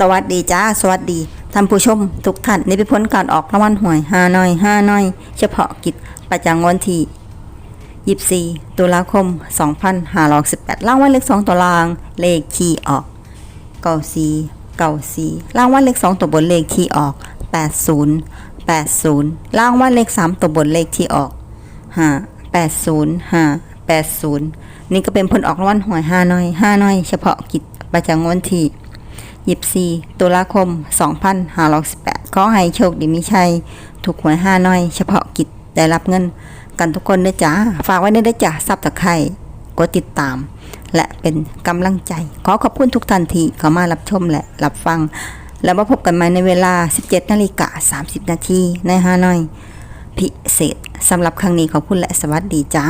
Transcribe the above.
สวัสดีจ้า สวัสดีท่านผู้ชม ทุกท่านในพิพ้นการออกรางวัลหวยห้าน้อยห้าน้อย เฉพาะกิจประจำวันที่ 24 ตุลาคม 2518รางวัลเลข2ตัวล่าง เลขทีออก94 94รางวัลเลข2ตัวบนเลขทีออก 80 80รางวัลเลข3ตัวบนเลขที่ออก 5 80 5 80 นี่ก็เป็นผลออกรางวัลหวยห้าน้อยห้าน้อย เฉพาะกิจประจำวันที่ 24ตุลาคม 2518ขอให้โชคดีมีชัย ถูกหวยห้าน้อย เฉพาะกิจได้รับเงิน กันทุกคนด้วยจ้า ฝากไว้ด้วยนะจ้าซับตะไคร่กดติดตาม และเป็นกำลังใจ ขอขอบคุณทุกท่านที่เข้ามารับชมและรับฟัง แล้วมาพบกันใหม่ในเวลา 17นาฬิกา30 นาทีในฮานอย พิเศษสำหรับครั้งนี้ขอบคุณและสวัสดีจ้า